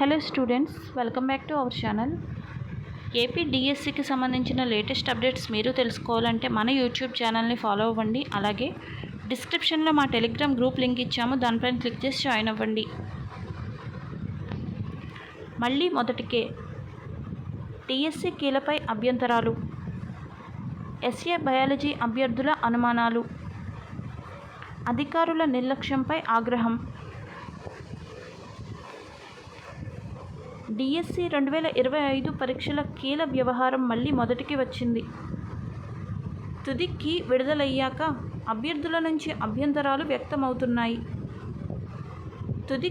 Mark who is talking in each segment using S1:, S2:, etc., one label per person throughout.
S1: Hello students welcome back to our channel. AP డిఎస్సికి సంబంధించిన latest updates మీరు తెలుసుకోవాలంటే మన యూట్యూబ్ ఛానల్ని ఫాలో అవ్వండి. అలాగే డిస్క్రిప్షన్లో మా టెలిగ్రామ్ గ్రూప్ లింక్ ఇచ్చాము దానిపైన క్లిక్ చేసి జాయిన్ అవ్వండి. మళ్ళీ మొదటికే టీఎస్సీ కీలపై అభ్యంతరాలు. ఎస్ఏ బయాలజీ అభ్యర్థుల అనుమానాలు. అధికారుల నిర్లక్ష్యంపై ఆగ్రహం. డిఎస్సి రెండు వేల ఇరవై ఐదు పరీక్షల కీల వ్యవహారం మళ్ళీ మొదటికి వచ్చింది. తుదికి విడుదలయ్యాక అభ్యర్థుల నుంచి అభ్యంతరాలు వ్యక్తమవుతున్నాయి. తుది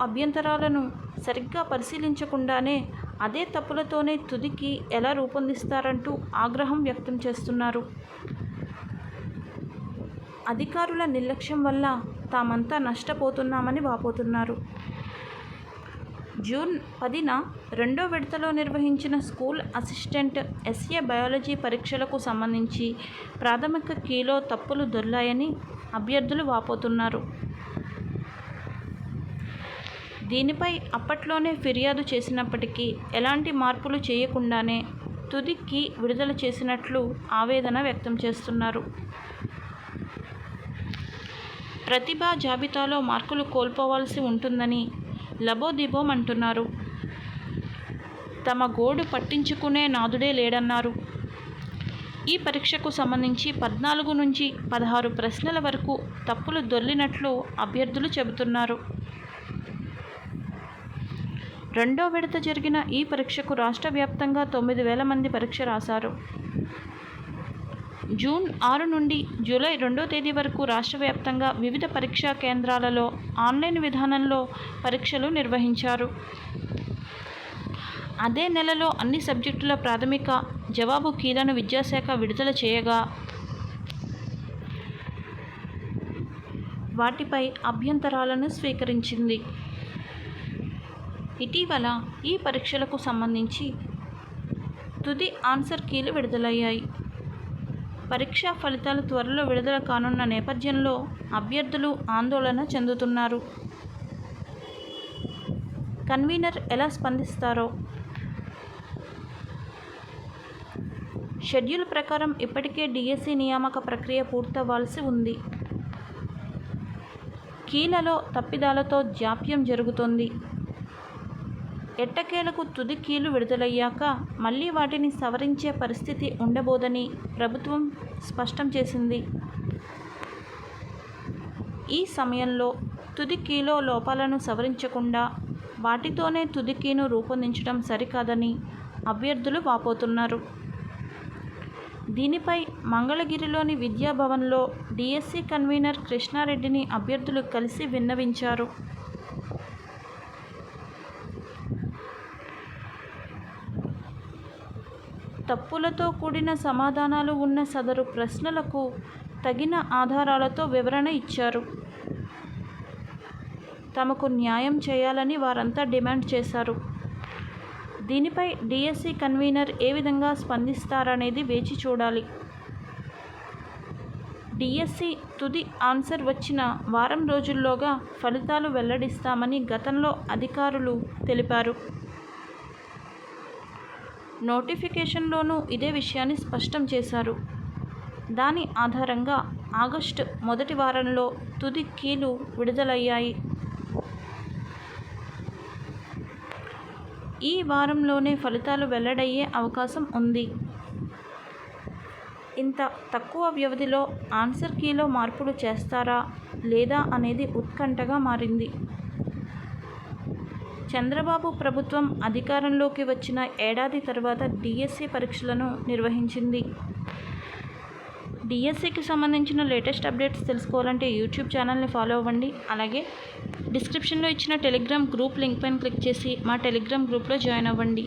S1: అభ్యంతరాలను సరిగ్గా పరిశీలించకుండానే అదే తప్పులతోనే తుదికి ఎలా రూపొందిస్తారంటూ ఆగ్రహం వ్యక్తం చేస్తున్నారు. అధికారుల నిర్లక్ష్యం వల్ల తామంతా నష్టపోతున్నామని వాపోతున్నారు. జూన్ పదిన రెండో విడతలో నిర్వహించిన స్కూల్ అసిస్టెంట్ ఎస్ఏ బయాలజీ పరీక్షలకు సంబంధించి ప్రాథమిక కీలో తప్పులు దొర్లాయని అభ్యర్థులు వాపోతున్నారు. దీనిపై అప్పట్లోనే ఫిర్యాదు చేసినప్పటికీ ఎలాంటి మార్పులు చేయకుండానే తుదికి విడుదల చేసినట్లు ఆవేదన వ్యక్తం చేస్తున్నారు. ప్రతిభా జాబితాలో మార్కులు కోల్పోవాల్సి ఉంటుందని లబోదిబోం అంటున్నారు తమ గోడు పట్టించుకునే నాదుడే లేడన్నారు. ఈ పరీక్షకు సంబంధించి పద్నాలుగు నుంచి పదహారు ప్రశ్నల వరకు తప్పులు దొర్లినట్లు అభ్యర్థులు చెబుతున్నారు. రెండో విడత జరిగిన ఈ పరీక్షకు రాష్ట్ర వ్యాప్తంగా తొమ్మిది వేల మంది పరీక్ష రాశారు. జూన్ ఆరు నుండి జూలై రెండో తేదీ వరకు రాష్ట్ర వ్యాప్తంగా వివిధ పరీక్షా కేంద్రాలలో ఆన్లైన్ విధానంలో పరీక్షలు నిర్వహించారు. అదే నెలలో అన్ని సబ్జెక్టుల ప్రాథమిక జవాబు కీలను విద్యాశాఖ విడుదల చేయగా వాటిపై అభ్యంతరాలను స్వీకరించింది. ఇటీవల ఈ పరీక్షలకు సంబంధించి తుది ఆన్సర్ కీలు విడుదలయ్యాయి. పరీక్షా ఫలితాలు త్వరలో విడుదల కానున్న నేపథ్యంలో అభ్యర్థులు ఆందోళన చెందుతున్నారు. కన్వీనర్ ఎలా స్పందిస్తారో? షెడ్యూల్ ప్రకారం ఇప్పటికే డిఎస్సి నియామక ప్రక్రియ పూర్తవ్వాల్సి ఉంది. కీలలో తప్పిదాలతో జాప్యం జరుగుతోంది. ఎట్టకేలకు తుది కీలు విడుదలయ్యాక మళ్ళీ వాటిని సవరించే పరిస్థితి ఉండబోదని ప్రభుత్వం స్పష్టం చేసింది. ఈ సమయంలో తుది కీలో లోపాలను సవరించకుండా వాటితోనే తుది కీను రూపొందించడం సరికాదని అభ్యర్థులు వాపోతున్నారు. దీనిపై మంగళగిరిలోని విద్యాభవన్లో డిఎస్సి కన్వీనర్ కృష్ణారెడ్డిని అభ్యర్థులు కలిసి విన్నవించారు. తప్పులతో కూడిన సమాధానాలు ఉన్న సదరు ప్రశ్నలకు తగిన ఆధారాలతో వివరణ ఇచ్చారు. తమకు న్యాయం చేయాలని వారంతా డిమాండ్ చేశారు. దీనిపై డిఎస్సి కన్వీనర్ ఏ విధంగా స్పందిస్తారనేది వేచి చూడాలి. డిఎస్సి తుది ఆన్సర్ వచ్చిన వారం రోజుల్లోగా ఫలితాలు వెల్లడిస్తామని గతంలో అధికారులు తెలిపారు. నోటిఫికేషన్లోనూ ఇదే విషయాన్ని స్పష్టం చేశారు. దాని ఆధారంగా ఆగస్టు మొదటి వారంలో తుది కీలు విడుదలయ్యాయి. ఈ వారంలోనే ఫలితాలు వెల్లడయ్యే అవకాశం ఉంది. ఇంత తక్కువ వ్యవధిలో ఆన్సర్ కీలో మార్పులు చేస్తారా లేదా అనేది ఉత్కంఠగా మారింది. చంద్రబాబు ప్రభుత్వం అధికారంలోకి వచ్చిన ఏడాది తర్వాత డిఎస్సి పరీక్షలను నిర్వహించింది. డిఎస్సికి సంబంధించిన లేటెస్ట్ అప్డేట్స్ తెలుసుకోవాలంటే యూట్యూబ్ ఛానల్ని ఫాలో అవ్వండి. అలాగే డిస్క్రిప్షన్లో ఇచ్చిన టెలిగ్రామ్ గ్రూప్ లింక్ పైన క్లిక్ చేసి మా టెలిగ్రామ్ గ్రూప్లో జాయిన్ అవ్వండి.